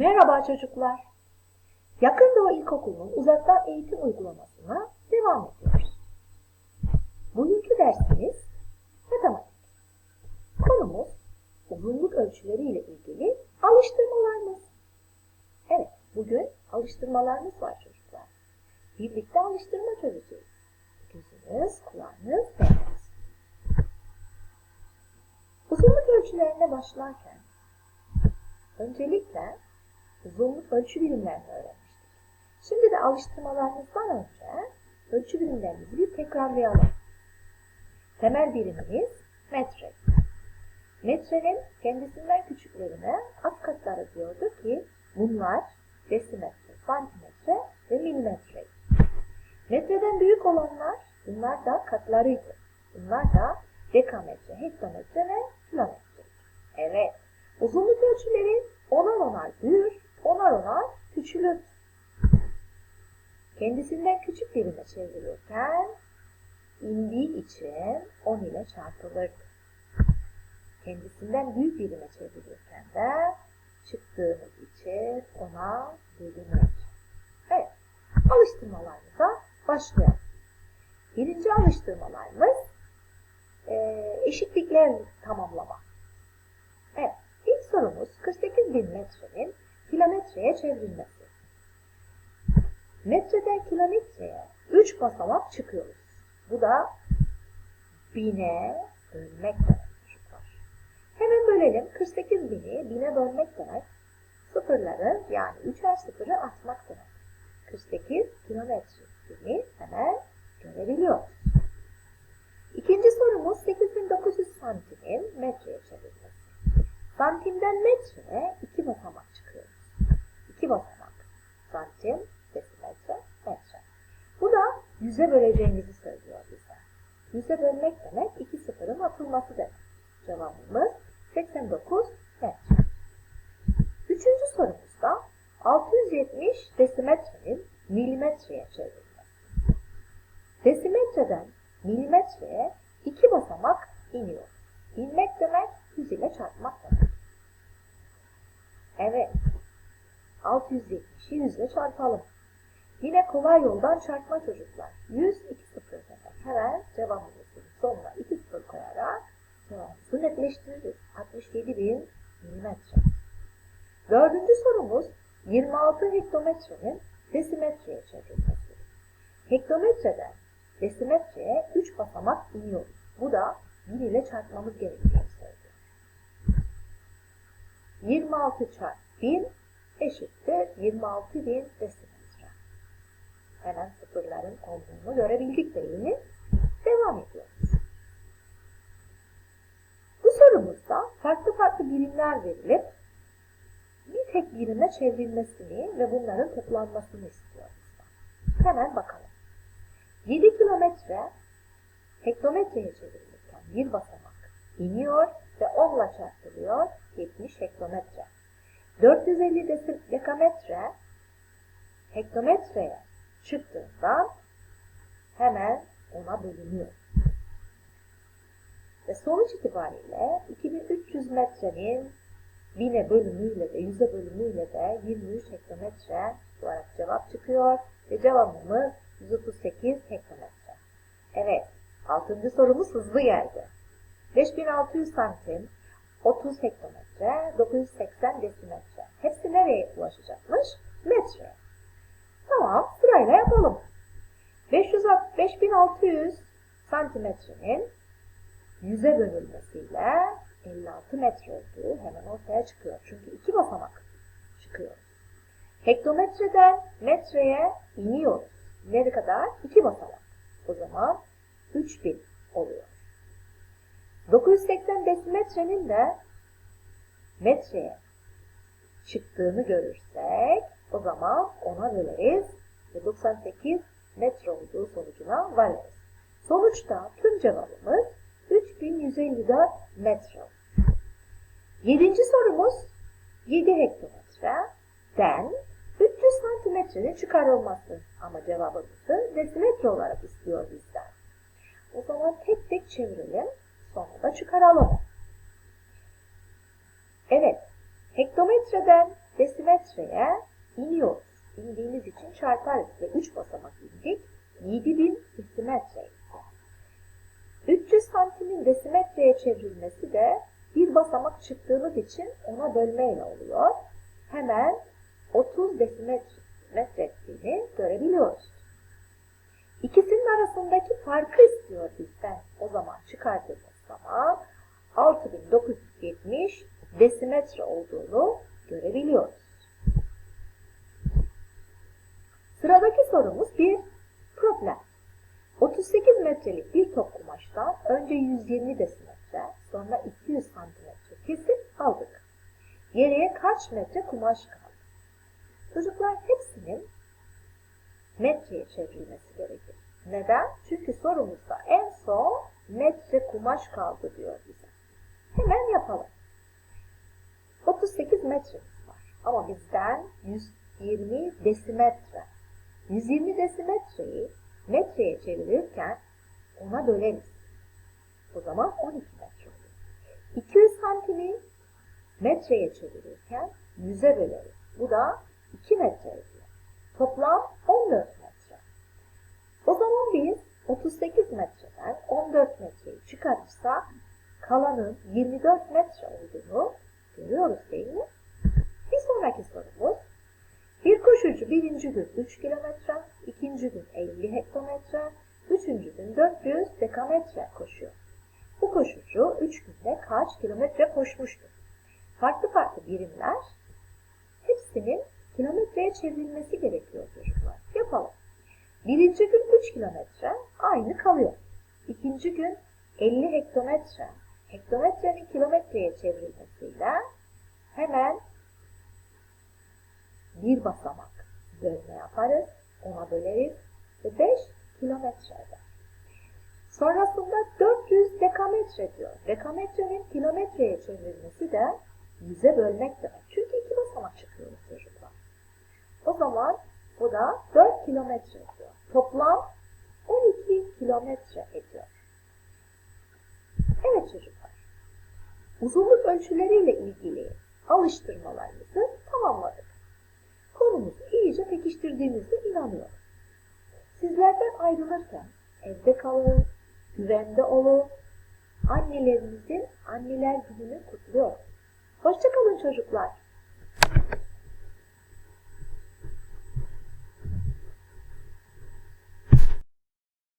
Merhaba çocuklar. Yakın Doğu İlkokulu'nun uzaktan eğitim uygulamasına devam ediyoruz. Bugünkü dersimiz matematik. Konumuz uzunluk ölçüleri ile ilgili alıştırmalarımız. Evet, bugün alıştırmalarımız var çocuklar. Birlikte alıştırma çözeceğiz. Gözünüz, kulağınız beyaz. Uzunluk ölçülerine başlarken öncelikle uzunluk ölçü birimlerini öğrenmiştik. Şimdi de alıştırmalarımızdan önce ölçü birimlerimizi bir tekrarlayalım. Temel birimimiz metre. Metrenin kendisinden küçüklerine az katları diyordu ki bunlar desimetre, santimetre ve milimetre. Metreden büyük olanlar bunlar da katlarıydı. Bunlar da dekametre, hektometre ve kilometre. Evet, uzunluk ölçüleri onar onar büyür, onar onar küçülür. Kendisinden küçük birime çevrilirken indiği için 10 ile çarpılırdı. Kendisinden büyük birime çevrilirken de çıktığımız için ona bölünür. Evet, alıştırmalarımıza başlayalım. Birinci alıştırmalarımız e, eşitlikler tamamlama. Evet, ilk sorumuz 48 bin metrenin kilometreye çevrilmesi. Metreden kilometreye 3 basamak çıkıyoruz. Bu da bine bölmek demek. Hemen bölelim. 48 bini bine bölmek demek. Sıfırları yani üçer sıfırı atmak demek. 48 kilometresini hemen görebiliyoruz. İkinci sorumuz 8900 santimin metreye çevrilmesi. Santimden metreye iki basamak çıkıyoruz. İki basamak. Santim, desimetre, metre. Bu da yüze böleceğimizi söylüyor bize. Yüze bölmek demek iki sıfırın atılması demek. Cevabımız 89 metre. Üçüncü sorumuzda 670 desimetrenin milimetreye çevrilmesi. Desimetreden milimetreye iki basamak iniyor. İnmek demek 100 ile çarpmak demek. Evet. 670'i 100 ile çarpalım. Yine kolay yoldan çarpma çocuklar. 100 2 sıfır demek. Hemen cevabımızın sonuna 2 sıfır koyarak cevabımızı netleştiririz. 67 bin milimetre. Dördüncü sorumuz 26 hektometrenin desimetreye çevrilmesi. Hektometreden desimetreye 3 basamak iniyoruz. Bu da 1 ile çarpmamız söylüyor. 26 çarpı 1000 eşittir 26 bin desimetre. Hemen sıfırların olduğunu görebildik değil mi? Devam ediyoruz. Bu sorumuzda farklı farklı birimler verilip bir tek birime çevrilmesini ve bunların toplanmasını istiyoruz. Hemen bakalım. 7 kilometre hektometreye çevrilirken bir basamak iniyor ve 10 ile çarpılıyor 70 hektometre. 450 dekametre hektometreye çıktığından hemen ona bölünüyor. Ve sonuç itibariyle 2300 metrenin bine bölümüyle de yüze bölümüyle de 23 hektometre olarak cevap çıkıyor ve cevabımız 138 hektometre. Evet, altıncı sorumuz hızlı geldi. 5600 santim, 30 hektometre, 980 desimetre. Hepsi nereye ulaşacakmış? Metre. Tamam, sırayla yapalım. 500, 5600 santimetrenin yüze bölünmesiyle 56 metre olduğu hemen ortaya çıkıyor. Çünkü iki basamak çıkıyor. Hektometreden metreye iniyoruz. Ne kadar? İki basamak. O zaman 3000 oluyor. 980 desimetrenin de metreye çıktığını görürsek o zaman ona böleriz ve 98 metre olduğu sonucuna varırız. Sonuçta tüm cevabımız 3154 metre. Yedinci sorumuz 7 hektometreden 300 santimetrenin çıkarılması ama cevabımızı desimetre olarak istiyor bizden. O zaman tek tek çevirelim sonra da çıkaralım. Evet, hektometreden desimetreye iniyoruz. İndiğimiz için çarparız ve 3 basamak indik. 7000 desimetre. 300 santimin desimetreye çevrilmesi de bir basamak çıktığımız için ona bölmeyle oluyor. Hemen 30 desimetre ettiğini görebiliyoruz. İkisinin arasındaki farkı istiyor bizden. O zaman çıkardığımız zaman 6970 desimetre olduğunu görebiliyoruz. Sıradaki sorumuz bir problem. 38 metrelik bir top kumaştan önce 120 desimetre, sonra 200 santimetre kesip aldık. Geriye kaç metre kumaş kaldı? Çocuklar hepsinin metreye çevrilmesi gerekir. Neden? Çünkü sorumuzda en son metre kumaş kaldı diyor bize. Hemen yapalım. 38 metremiz var ama bizden 120 desimetre. 120 desimetreyi metreye çevirirken ona böleriz. O zaman 12 metre olur. 200 santimi metreye çevirirken 100'e böleriz. Bu da 2 metre ediyor. Toplam 14 metre. O zaman biz 38 metreden 14 metreyi çıkarırsak kalanın 24 metre olduğunu görüyoruz değil mi? Bir sonraki sorumuz bir koşucu birinci gün 3 kilometre, ikinci gün 50 hektometre, üçüncü gün 400 dekametre koşuyor. Bu koşucu 3 günde kaç kilometre koşmuştur? Farklı farklı birimler hepsinin kilometreye çevrilmesi gerekiyor çocuklar. Yapalım. Birinci gün 3 kilometre aynı kalıyor. İkinci gün 50 hektometre. Hektometrenin kilometreye çevrilmesiyle hemen bir basamak bölme yaparız. Ona böleriz ve 5 kilometre eder. Sonrasında 400 dekametre diyor. Dekametrenin kilometreye çevrilmesi de 100'e bölmek demek. Çünkü iki basamak çıkıyoruz çocuklar. O zaman bu da 4 kilometre ediyor. Toplam 12 kilometre ediyor. Evet çocuklar. Uzunluk ölçüleriyle ilgili alıştırmalarımızı tamamladık. Konumuzu iyice pekiştirdiğimize inanıyorum. Sizlerden ayrılırken evde kalın, güvende olun, annelerinizin anneler gününü kutluyorum. Hoşçakalın çocuklar.